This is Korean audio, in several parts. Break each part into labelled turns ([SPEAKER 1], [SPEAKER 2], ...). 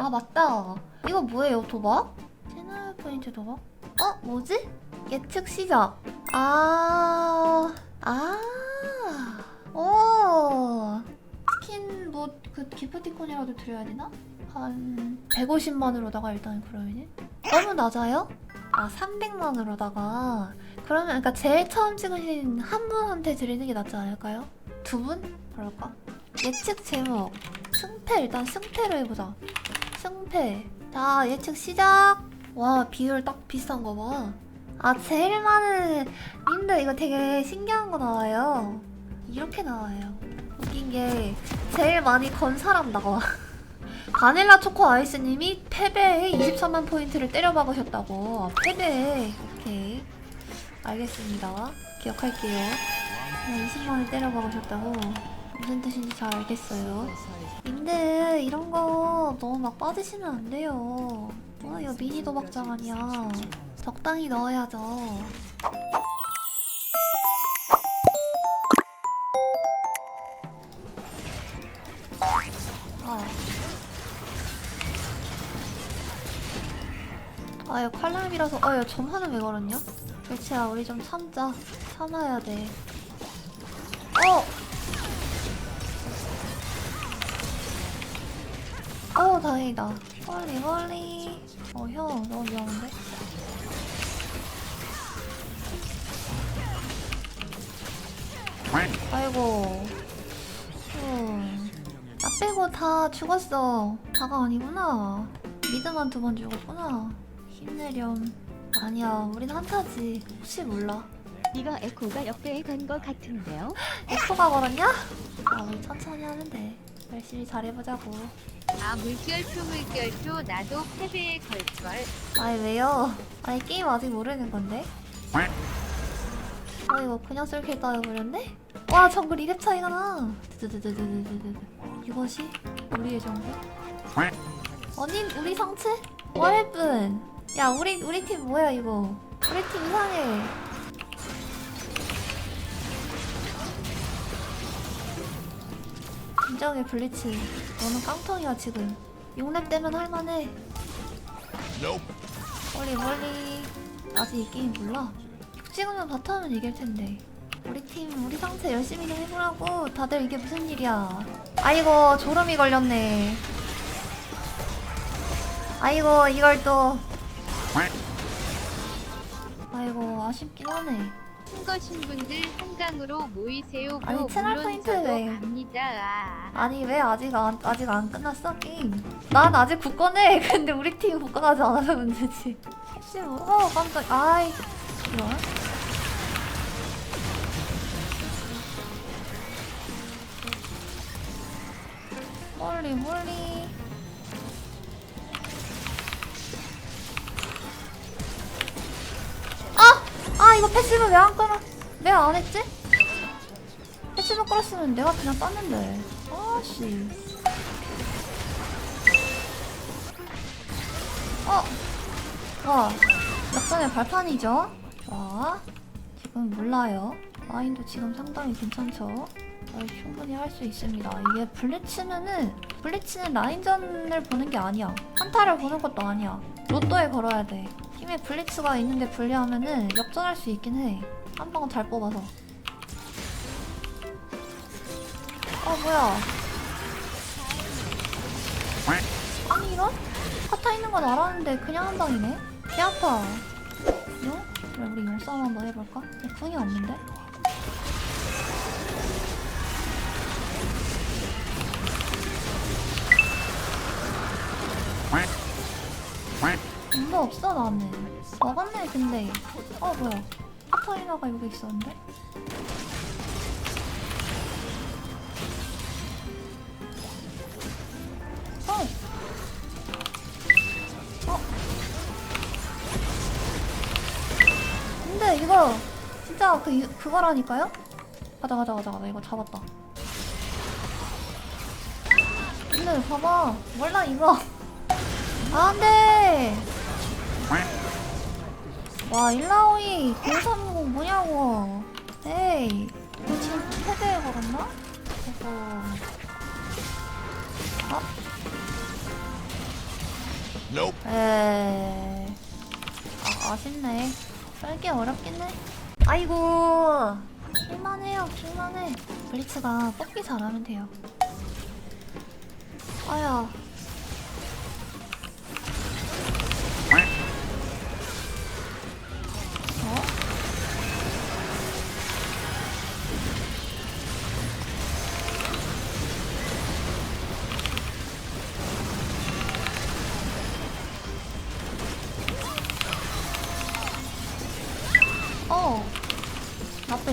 [SPEAKER 1] 아 맞다. 이거 뭐예요 도박? 채널 포인트 도박? 어 뭐지? 예측 시작. 아 아. 오. 스킨 뭐 그 기프티콘이라도 드려야 되나? 한 150만으로다가 일단 그러면은 너무 낮아요? 아 300만으로다가 그러면 그러니까 제일 처음 찍으신 한 분한테 드리는 게 낫지 않을까요? 두 분? 그럴까? 예측 제목 승패 일단 승패로 해보자 승패. 자 예측 시작. 와 비율 딱 비슷한 거 봐 아 제일 많은 님들 이거 되게 신기한 거 나와요. 이렇게 나와요. 웃긴 게 제일 많이 건 사람 나와 바닐라 초코 아이스님이 패배에 23만 포인트를 때려박으셨다고. 패배에 오케이. 알겠습니다. 기억할게요. 네, 20만을 때려박으셨다고 무슨 뜻인지 잘 알겠어요. 님들 이런 거 너무 막 빠지시면 안 돼요. 어 이거 미니 도박장 아니야. 적당히 넣어야죠. 아 아유 칼날이라서 아유 점화는 왜 걸었냐? 그치야 우리 좀 참자. 참아야 돼 다행이다. 멀리 멀리. 어 형 너무 위험한데? 아이고. 음. 나 빼고 다 죽었어. 다가 아니구나. 미드만 두 번 죽었구나. 힘내렴. 아니야 우린 한타지. 혹시 몰라.
[SPEAKER 2] 이거 에코가 역대에 간 것 같은데요?
[SPEAKER 1] 에코가 걸었냐? 아 우리 천천히 하면 돼 열심히 잘해보자고
[SPEAKER 3] 아 물결표 물결표 나도 패배에 걸걸
[SPEAKER 1] 아니 왜요? 아니 게임 아직 모르는 건데? 아 이거 그냥 쏠킬 따여버렸네? 와 정글 2렙 차이가 나 드드드드드드드 이것이 우리의 정글? 아니 우리 상체? 월분 야 우리 우리 팀 뭐야 이거 우리 팀 이상해 진정해 블리츠 너는 깡통이야 지금. 6렙 되면 할만해. 멀리 멀리. 아직 이 게임 몰라. 찍으면 바텀은 이길 텐데. 우리 팀 우리 상체 열심히 좀 해보라고. 다들 이게 무슨 일이야. 아이고 졸음이 걸렸네. 아이고 이걸 또. 아이고 아쉽긴 하네
[SPEAKER 3] 큰거 신 분들 한강으로 모이세요.
[SPEAKER 1] 아니,
[SPEAKER 3] 고
[SPEAKER 1] 채널
[SPEAKER 3] 물론
[SPEAKER 1] 포인트
[SPEAKER 3] 저도
[SPEAKER 1] 왜.
[SPEAKER 3] 갑니다. 아.
[SPEAKER 1] 아니 왜 아직 안 아직 안 끝났어 게임? 난 아직 굳건해! 근데 우리 팀이 굳건하지 않아서 문제지. 혹시 뭐 어 깜짝 아이 이런? 멀리 멀리 이거 패시브 왜안 끌어? 왜 안 했지? 패시브 끌었으면 내가 그냥 땄는데. 아씨. 어! 와 역전의 발판이죠? 자 지금 몰라요. 마인도 지금 상당히 괜찮죠? 어, 충분히 할 수 있습니다. 이게 블리츠면은 블리츠는 라인전을 보는 게 아니야. 한타를 보는 것도 아니야 로또에 걸어야 돼 팀에 블리츠가 있는데 불리하면은 역전할 수 있긴 해 한 방은 잘 뽑아서 어 뭐야 아니 이런? 카타 있는 건 알았는데 그냥 한 방이네 개 아파 용? 그래 우리 용싸움 한번 해볼까? 궁이 없는데? 없어 나는 먹었네 근데 어 뭐야 카타리나가 여기 있었는데? 어! 어? 근데 이거 진짜 그 유- 그거라니까요? 가자 가자 가자 가자 이거 잡았다 근데 봐봐 몰라 이거 아, 안돼 와 일라오이 030 뭐냐고 에이 이거 지금 패드에 걸었나? 아
[SPEAKER 4] Nope.
[SPEAKER 1] 에이. 아, 아쉽네. 썰기 어렵긴 해. 아이고. 킬만해요, 킬만해. 블리츠가 뽑기 잘하면 돼요. 아야.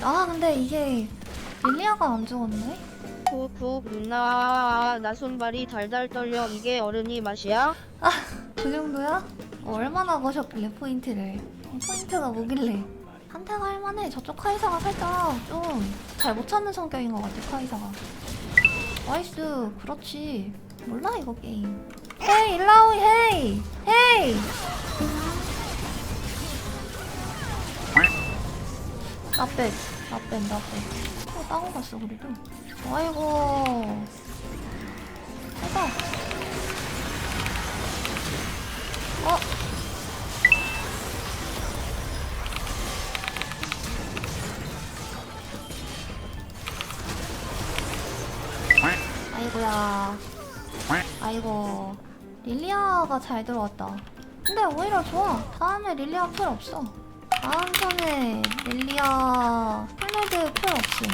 [SPEAKER 1] 나쁘. 아 근데 이게 릴리아가 안 죽었네.
[SPEAKER 5] 푹푹 누나 나 손발이 달달 떨려 이게 어른이 맛이야?
[SPEAKER 1] 그 정도야? 어, 얼마나 거셨길래 포인트를? 어, 포인트가 뭐길래? 한타가 할만해. 저쪽 카이사가 살짝 좀 잘 못 찾는 성격인 것 같아. 카이사가. 나이스. 그렇지. 몰라 이거 게임. 헤이 일라오이 헤이 헤이. 나빼 나빼 나빼. 어 따고 갔어 그래도. 아이고. 해봐. 어? 아이고야. 아이고. 릴리아가 잘 들어왔다. 근데 오히려 좋아. 다음에 릴리아 필요 없어. 다음 턴에 릴리아 플레드 필요 없음.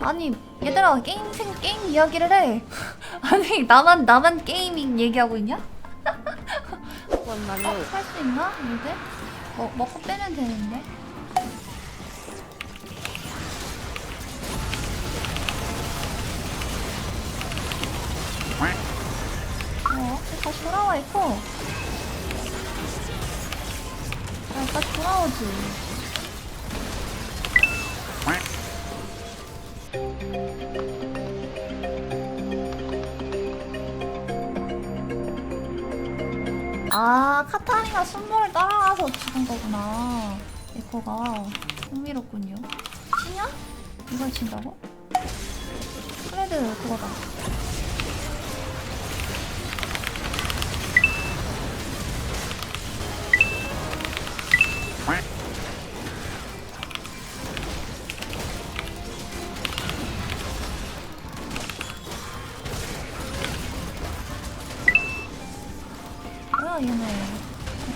[SPEAKER 1] 아니 얘들아 게임 생 게임 이야기를 해. 아니 나만 나만 게이밍 얘기하고 있냐? 어, 할 수 있나? 이제? 뭐, 먹고 빼면 되는데? 어, 다시 돌아와 있고. 아, 다시 돌아오지. 아, 카타리나 순모를 따라가서 죽은 거구나. 에코가 흥미롭군요. 치냐? 이걸 친다고? 프레드 그거다. 뭐야 얘네.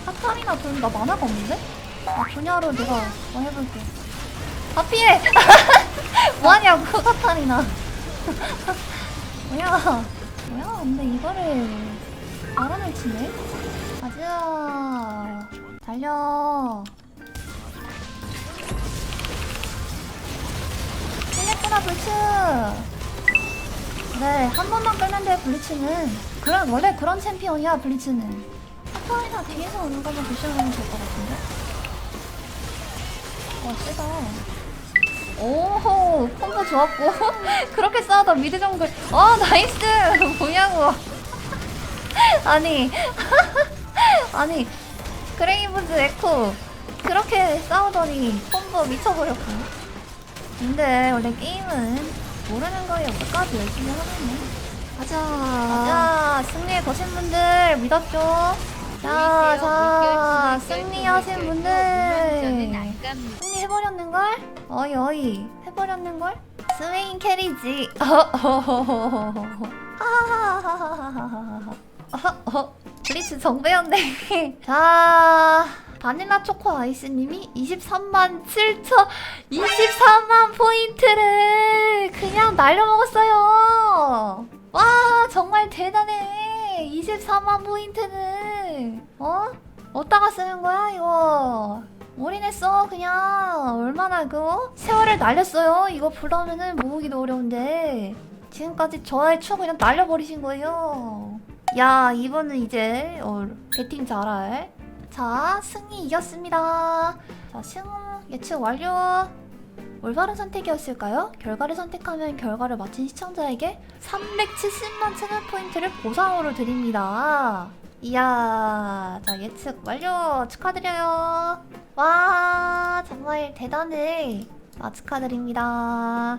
[SPEAKER 1] 카타리나 돈나 만화가 없는데? 아 분야로 내가 뭐 해볼게. 아 피해! 뭐하냐고 카타리나. 뭐야 뭐야 근데 이거를 알아낼 치네? 가자. 달려 끌렸구나 불츠 그래 한 번만 끌면 돼 블리츠는. 그런 원래 그런 챔피언이야 블리츠는. 카타리나 뒤에서 오는 것만 조심하면 될 것 같은데? 와 세다. 오호 콤보 좋았고. 그렇게 싸우다 미드 정글. 어 나이스! 뭐냐고. 아니. 아니 그레이브즈 에코. 그렇게 싸우더니 콤보 미쳐버렸고 근데 원래 게임은 모르는 거에 여기까지 열심히 하면은 가자. 가자. 승리 거신 분들 믿었죠? 자, 자, 승리하신 분들. 승리해버렸는걸? 어이, 어이. 해버렸는걸? 스웨인 캐리지. 하하하하하하하. 블리츠 정배였네. 자. 바닐라 초코 아이스님이 23만 7천, 24만 포인트를 그냥 날려먹었어요. 와, 정말 대단해. 24만 포인트는. 어? 어디다가 쓰는 거야, 이거? 올인했어, 그냥. 얼마나 그거? 세월을 날렸어요. 이거 불러오면은 모으기도 어려운데. 지금까지 저의 추억 그냥 날려버리신 거예요. 야, 이번은 이제, 어, 배팅 잘할. 자, 승리 이겼습니다. 자, 승 예측 완료. 올바른 선택이었을까요? 결과를 선택하면 결과를 맞힌 시청자에게 370만 채널 포인트를 보상으로 드립니다. 이야, 자, 예측 완료! 축하드려요! 와, 정말 대단해! 아, 축하드립니다.